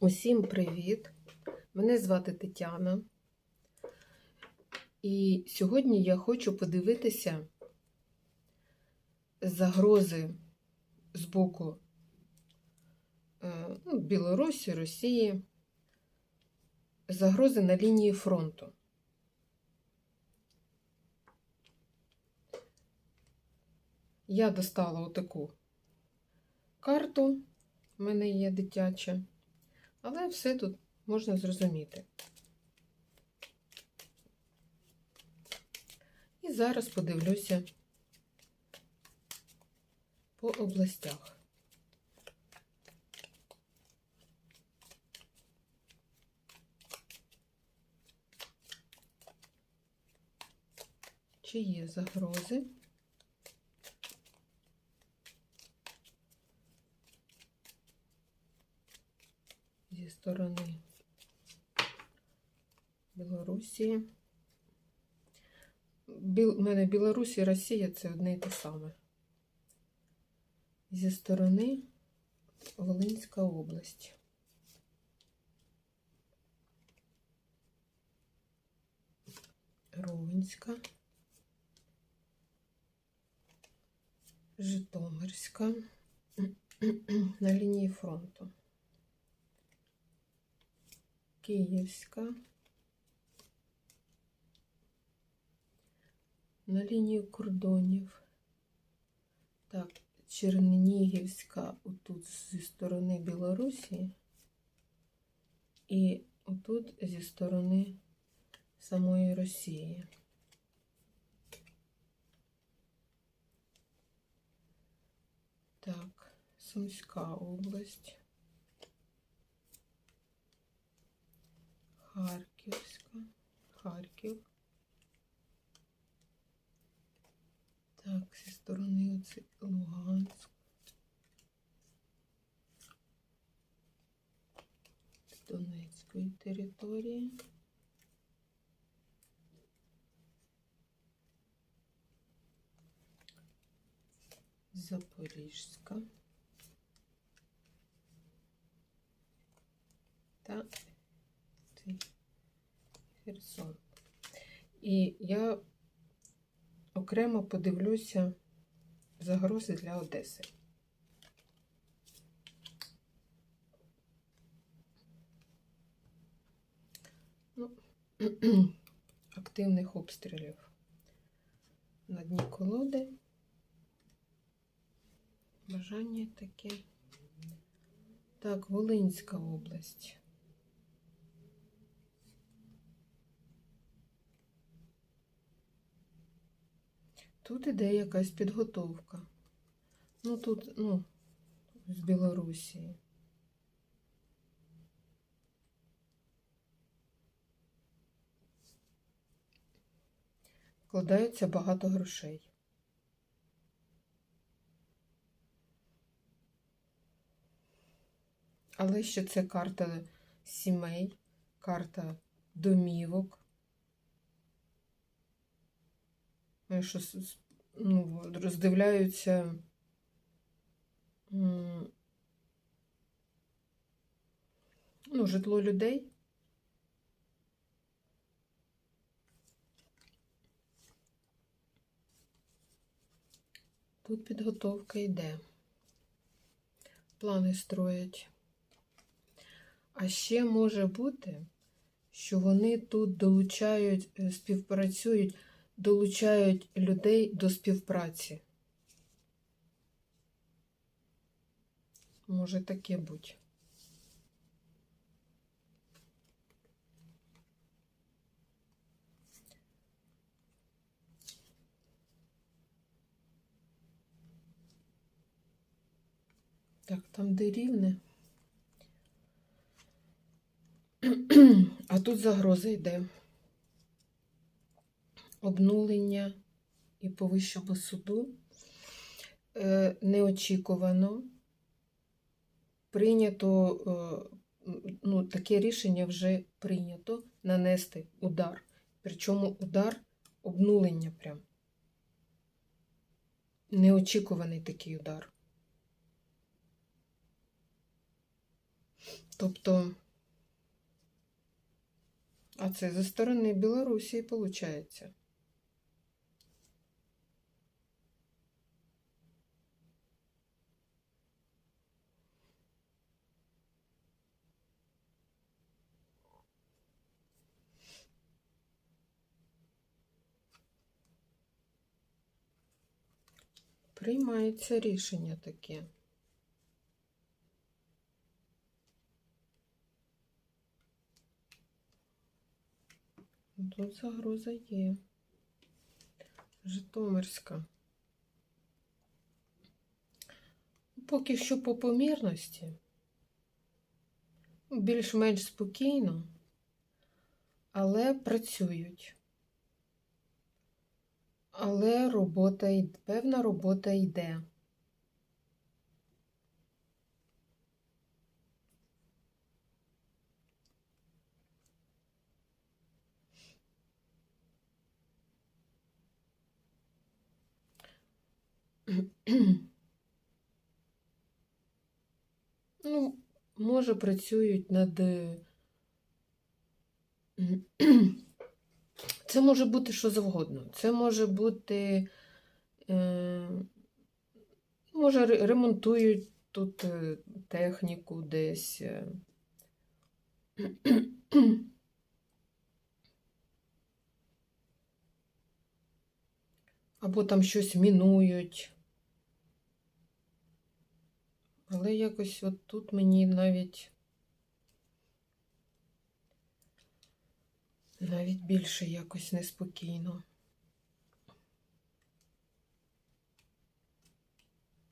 Усім привіт! Мене звати Тетяна. І сьогодні я хочу подивитися загрози з боку е, ну, Білорусі, Росії, загрози на лінії фронту. Я достала отаку карту, в мене є дитяча. Але все тут можна зрозуміти. І зараз подивлюся по областях. Чи є загрози? Зі сторони Білорусі. Біл... У мене Білорусь і Росія це одне і те саме. Зі сторони Волинська область. Ровенська, Житомирська на лінії фронту. Київська. На лінії кордонів. Так, Чернігівська отут зі сторони Білорусі. І отут зі сторони самої Росії. Так, Сумська область. Харківська, Харків. Так, зі сторони оце Луганськ. Донецької території. Запорізька. Та Херсон. І я окремо подивлюся загрози для Одеси. Ну, активних обстрілів на дні колоди. Бажання таке. Так, Волинська область. Тут іде якась підготовка. Ну, тут, ну, з Білорусі. Вкладається багато грошей. Але ще це карта сімей, карта домівок. Ну, що ну, роздивляються ну, житло людей. Тут підготовка йде. Плани строять. А ще може бути, що вони тут долучають, е, співпрацюють долучають людей до співпраці. Може таке бути. Так, там де рівне. А тут загроза йде обнулення і по вищому суду е, неочікувано прийнято, е, ну, таке рішення вже прийнято нанести удар. Причому удар обнулення прям. Неочікуваний такий удар. Тобто, а це зі сторони Білорусі виходить. Приймається рішення таке. Тут загроза є. Житомирська. Поки що по помірності. Більш-менш спокійно, але працюють. Але робота певна робота йде. Ну, може, працюють над. Це може бути що завгодно. Це може бути. Е, може, ремонтують тут е, техніку десь. е. Або там щось мінують. Але якось от тут мені навіть навіть більше якось неспокійно.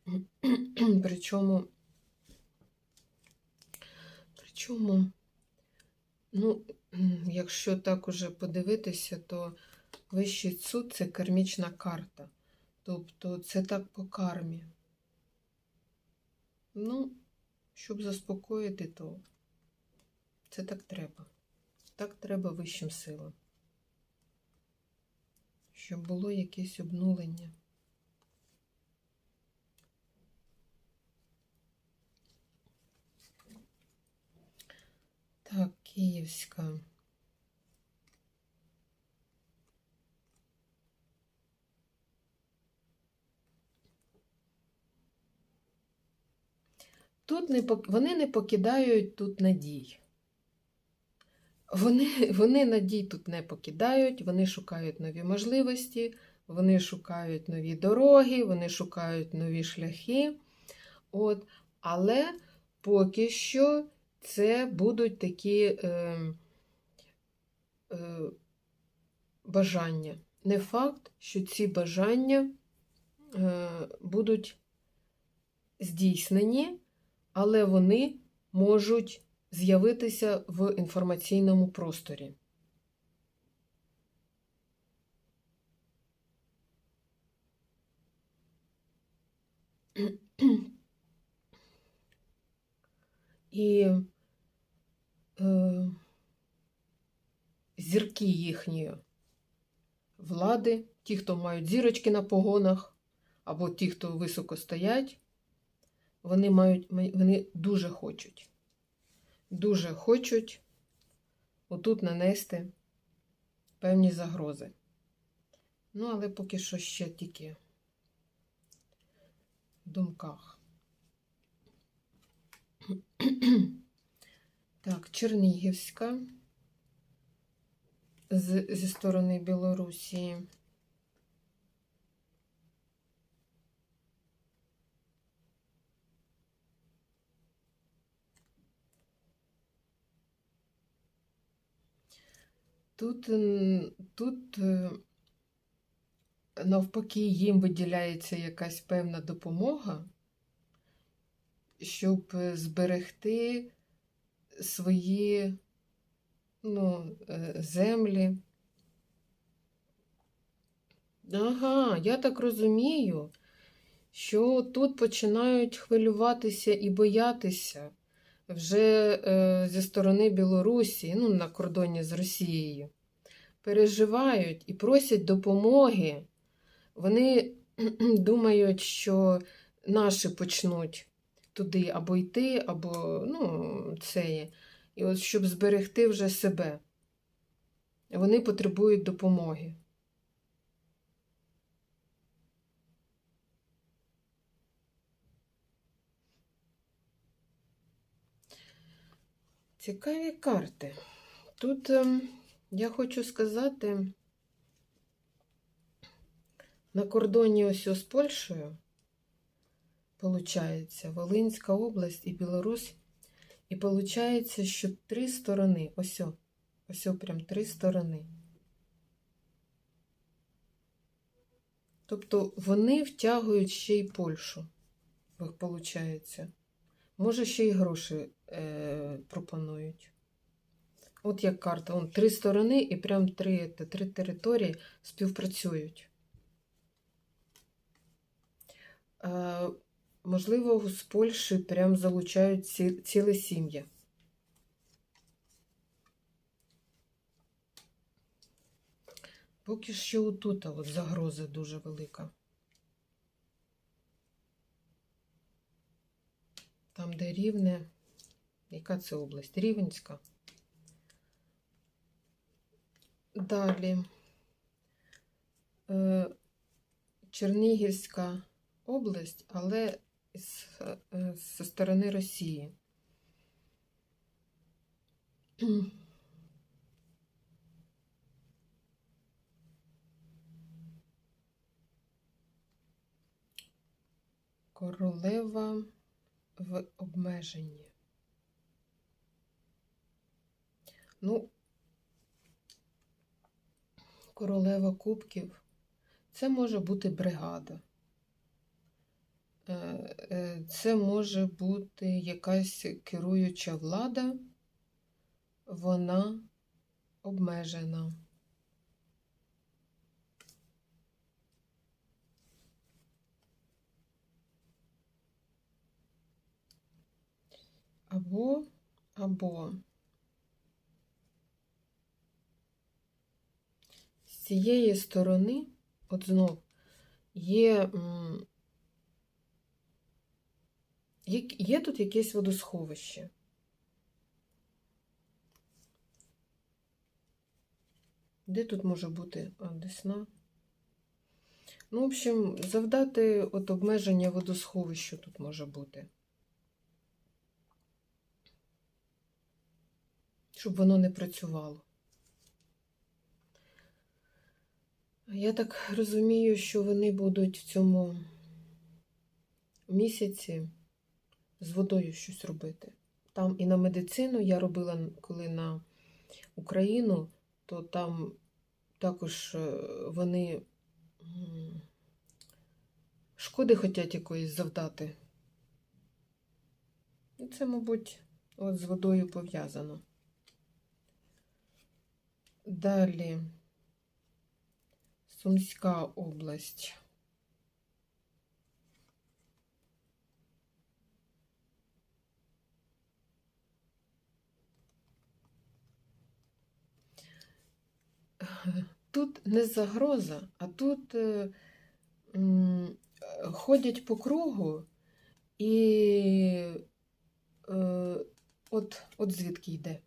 Причому, причому, ну, якщо так уже подивитися, то вищий суд це кармічна карта. Тобто це так по кармі. Ну, щоб заспокоїти, то це так треба. Так треба вищим силам. Щоб було якесь обнулення. Так, Київська. Тут не вони не покидають тут надій. Вони, вони надій тут не покидають, вони шукають нові можливості, вони шукають нові дороги, вони шукають нові шляхи. От. Але поки що це будуть такі е, е, бажання. Не факт, що ці бажання е, будуть здійснені, але вони можуть з'явитися в інформаційному просторі. І е, зірки їхні влади, ті, хто мають зірочки на погонах, або ті, хто високо стоять, вони мають, вони дуже хочуть. Дуже хочуть отут нанести певні загрози. Ну, але поки що ще тільки в думках. Так, Чернігівська з, зі сторони Білорусі. Тут, тут е, навпаки їм виділяється якась певна допомога, щоб е, зберегти свої ну, е, землі. Ага, я так розумію, що тут починають хвилюватися і боятися вже е, зі сторони Білорусі, ну, на кордоні з Росією. Переживають і просять допомоги. Вони думають, що наші почнуть туди або йти, або ну, це. І от щоб зберегти вже себе. Вони потребують допомоги. Цікаві карти. Тут ем, я хочу сказати, на кордоні ось з Польщею, виходить, Волинська область і Білорусь, і виходить, що три сторони, ось, ось прям три сторони. Тобто вони втягують ще й Польщу, виходить. Може, ще й гроші е, пропонують. От як карта, Вон, три сторони і прям три, три території співпрацюють. Е, можливо, з Польщі прям залучають ці, ціле сім'я. Поки що отут от загроза дуже велика. Там, де рівне, яка це область? Рівенська. Далі е, Чернігівська область, але з, е, зі сторони Росії. Королева в обмеженні. Ну, королева кубків це може бути бригада. Е, е, Це може бути якась керуюча влада, вона обмежена. Або, або з цієї сторони, от знов, є, є, тут якесь водосховище. Де тут може бути Десна? Ну, в общем, завдати от обмеження водосховищу тут може бути. Щоб воно не працювало. Я так розумію, що вони будуть в цьому місяці з водою щось робити. Там і на медицину я робила, коли на Україну, то там також е, вони шкоди хочуть якоїсь завдати. І це, мабуть, от з водою пов'язано. Далі Сумська область. Тут не загроза, а тут е, ходять по кругу і е, от, от звідки йде.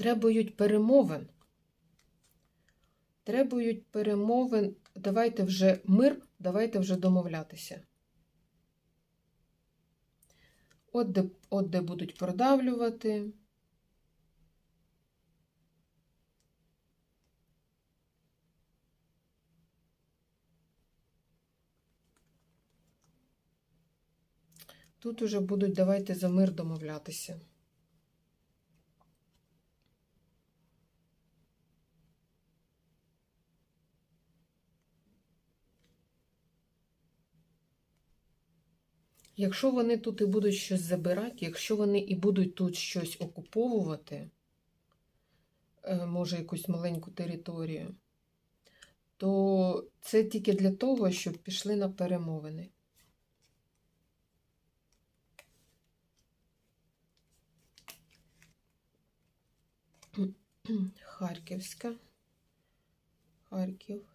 Требують перемовин. Требують перемовин. Давайте вже мир, давайте вже домовлятися. От де, от де будуть продавлювати. Тут уже будуть давайте за мир домовлятися. Якщо вони тут і будуть щось забирати, якщо вони і будуть тут щось окуповувати, е, може якусь маленьку територію, то це тільки для того, щоб пішли на перемовини. Харківська. Харків.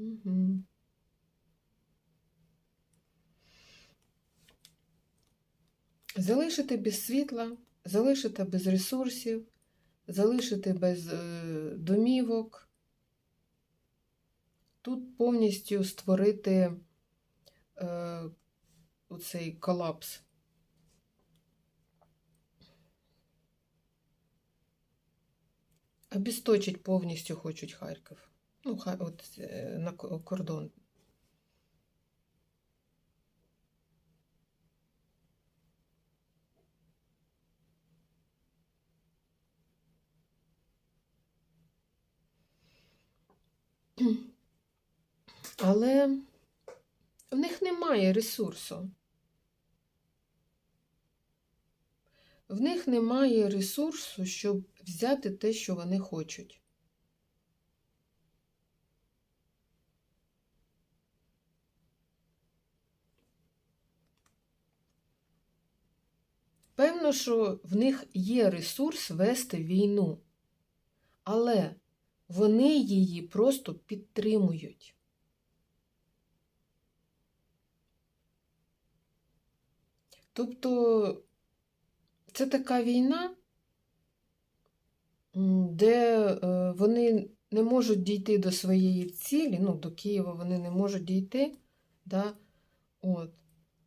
Угу. Залишити без світла, залишити без ресурсів, залишити без е, домівок. Тут повністю створити е, оцей колапс. Обісточить повністю хочуть Харків. Ну, хай от е, на ко- кордон. Але в них немає ресурсу. В них немає ресурсу, щоб взяти те, що вони хочуть. Певно, що в них є ресурс вести війну, але вони її просто підтримують. Тобто це така війна, де е, вони не можуть дійти до своєї цілі, ну, до Києва вони не можуть дійти, да? От.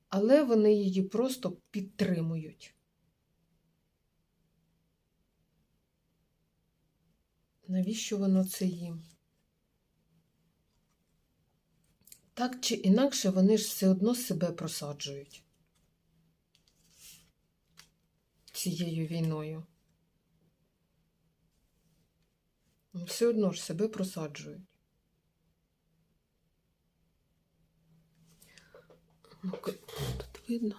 але вони її просто підтримують. Навіщо воно це їм? Так чи інакше вони ж все одно себе просаджують цією війною. Ну, Все одно ж себе просаджують. Тут видно.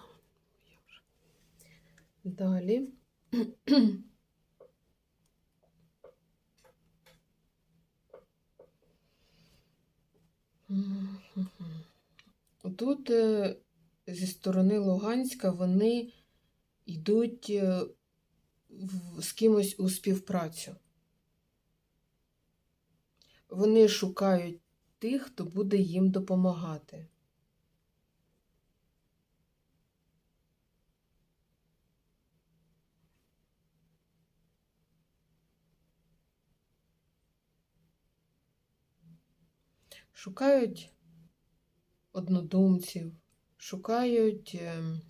Далі. Тут е, зі сторони Луганська вони йдуть е, з кимось у співпрацю. Вони шукають тих, хто буде їм допомагати. Шукають однодумців, шукають ем,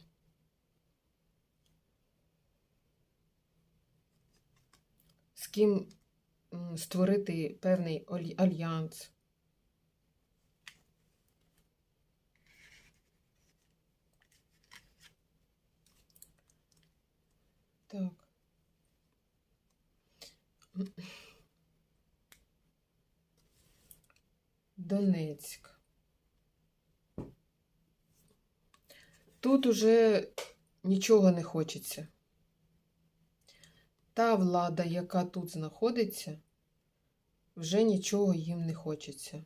з ким створити певний альянс. Так. Донецьк. Тут уже нічого не хочеться. Та влада, яка тут знаходиться, вже нічого їм не хочеться.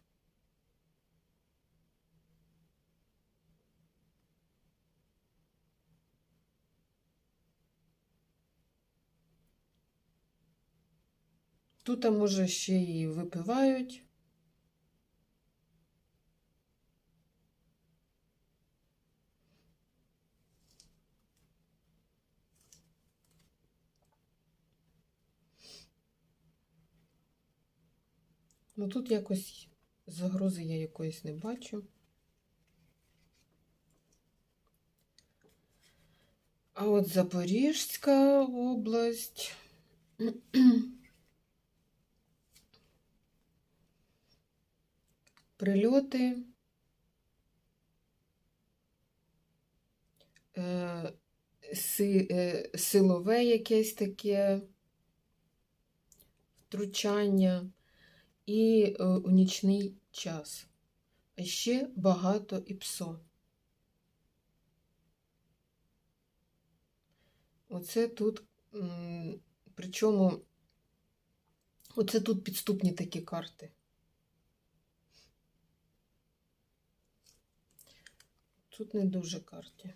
Тут, може, ще й випивають. Ну тут якось загрози я якоїсь не бачу. А от Запорізька область. Прильоти. Е, е, силове якесь таке втручання і е, у нічний час. А ще багато і псо. Оце тут, причому, оце тут підступні такі карти. Тут не дуже карті.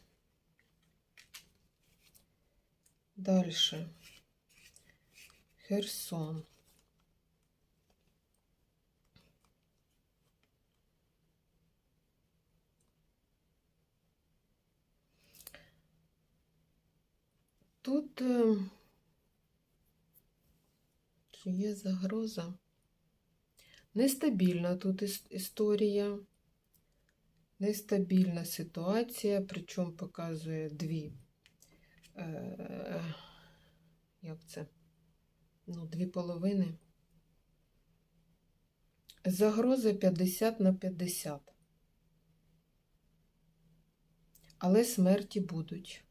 Дальше. Херсон. Тут е, чи є загроза? Нестабільна тут історія, нестабільна ситуація, причому показує дві. Е, як це? Ну, дві половини. Загроза 50 на 50. Але смерті будуть.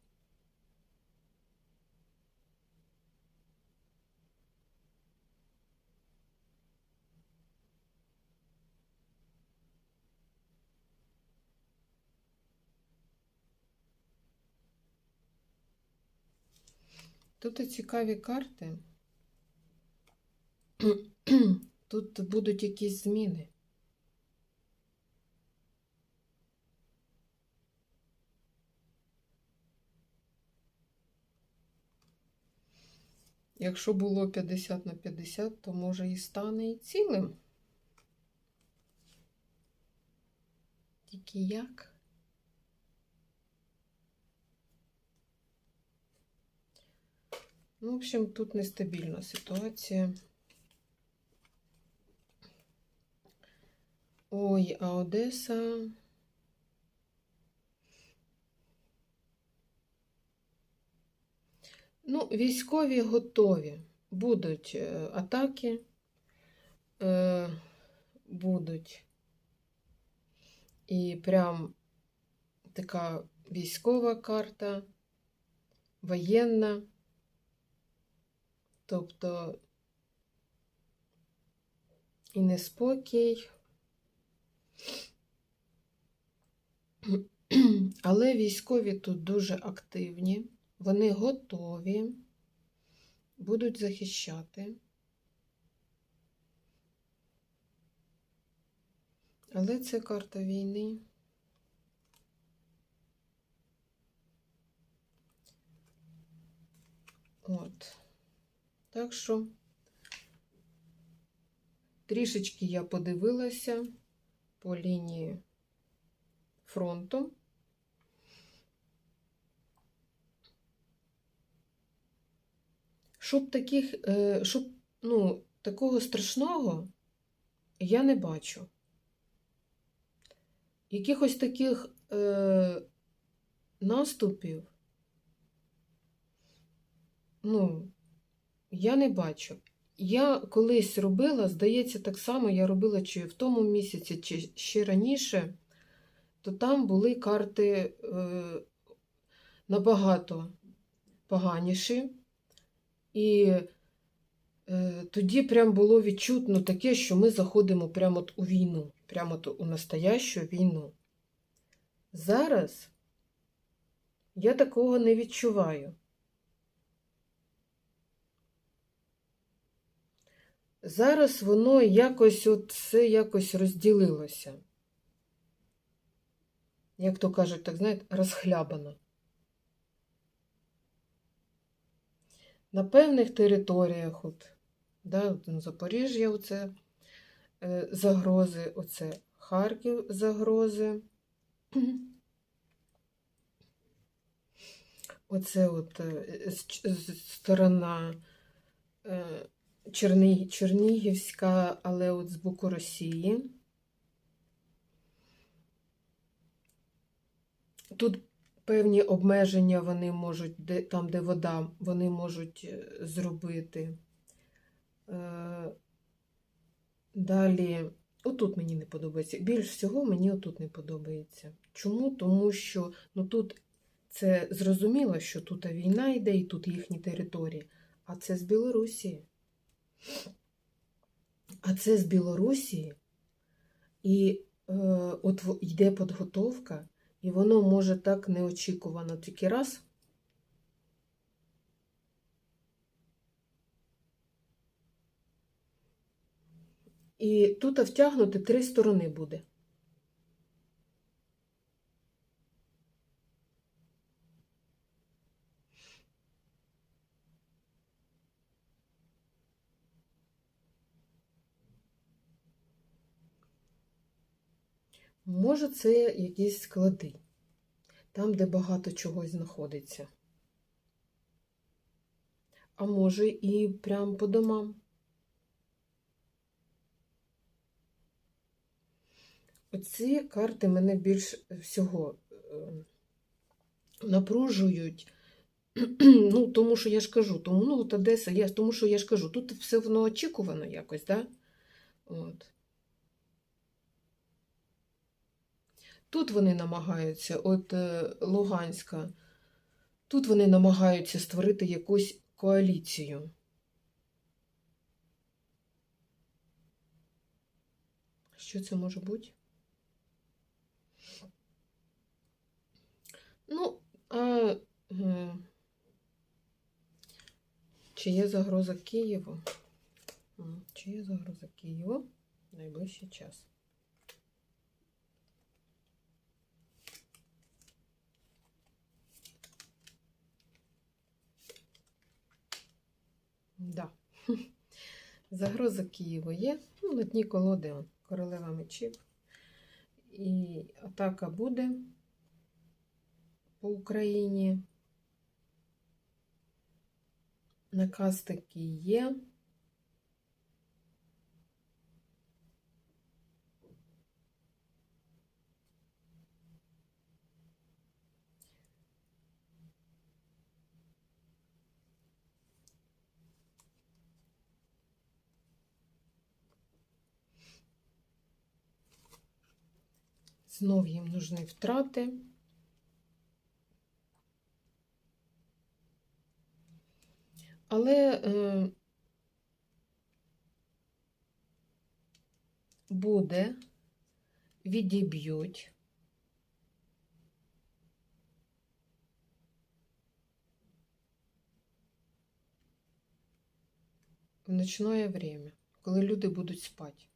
Тут і цікаві карти. Тут будуть якісь зміни. Якщо було 50 на 50, то може і стане і цілим. Тільки як? В общем, тут нестабільна ситуація. Ой, а Одеса. Ну, військові готові. Будуть е, атаки, е, будуть і прям така військова карта, воєнна. Тобто і неспокій. Але військові тут дуже активні, вони готові, будуть захищати. Але це карта війни. От. Так що трішечки я подивилася по лінії фронту. Щоб таких, е, щоб, ну, такого страшного я не бачу. Якихось таких е, наступів, ну, я не бачу. Я колись робила, здається, так само я робила чи в тому місяці, чи ще раніше, то там були карти е, набагато поганіші. І е, тоді прям було відчутно таке, що ми заходимо прямо от у війну, прямо от у настоящу війну. Зараз я такого не відчуваю. Зараз воно якось от все якось розділилося. Як то кажуть, так знаєте, розхлябано. На певних територіях, от, да, Запоріжжя, оце е, загрози, оце Харків загрози. Оце от е, сторона е, Чернігівська, але от з боку Росії. Тут певні обмеження вони можуть, де, там, де вода, вони можуть е, зробити. Е, Далі, отут мені не подобається. Більш всього мені отут не подобається. Чому? Тому що ну, тут це зрозуміло, що тут війна йде і тут їхні території, а це з Білорусі. А це з Білорусі, і е, от йде підготовка, і воно може так неочікувано тільки раз. І тут втягнути три сторони буде. Може, це якісь склади, там, де багато чогось знаходиться. а може і прям по домам. Оці карти мене більш всього е, напружують. Ну, тому що я ж кажу, тому ну, от Одеса, я, тому що я ж кажу, тут все воно очікувано якось, да? От. Тут вони намагаються, от е, Луганська, тут вони намагаються створити якусь коаліцію. Що це може бути? Ну, а чи є загроза Києву? Чи є загроза Києву найближчий час? Да. Загроза Києва є. Ну, на дні колоди он, королева мечів. І атака буде по Україні. Наказ такий є. Знов їм нужні втрати. Але е, буде, відіб'ють. В ночное время, коли люди будуть спати.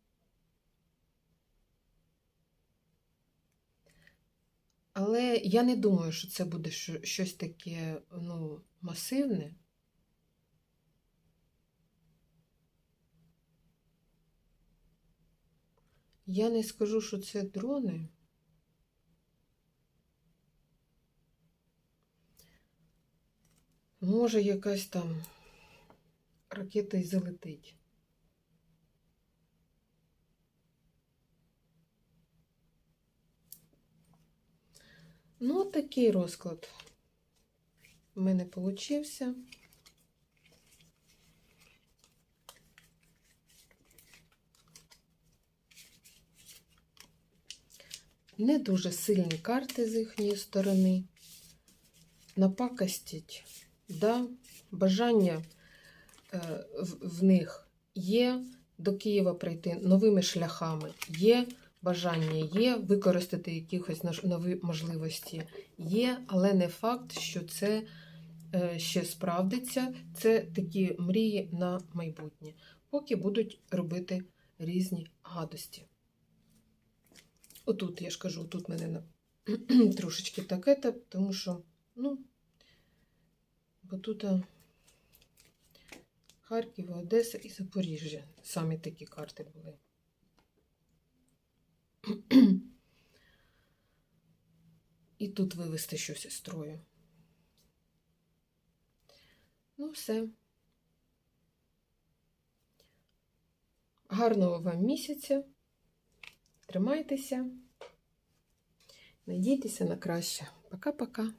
Але я не думаю, що це буде щось таке ну, масивне. Я не скажу, що це дрони. Може, якась там ракета і залетить. Ну, такий розклад в мене получився. Не дуже сильні карти з їхньої сторони. Напакостіть, да, бажання е, в них є до Києва прийти новими шляхами, є бажання є, використати якихось нові можливості є, але не факт, що це е, ще справдиться. Це такі мрії на майбутнє, поки будуть робити різні гадості. Отут, я ж кажу, тут мене трошечки таке, тому що, ну, бо тут Харків, Одеса і Запоріжжя. Самі такі карти були. І тут вивести щось із строю. Ну, все. Гарного вам місяця. Тримайтеся. Надійтеся на краще. Пока-пока.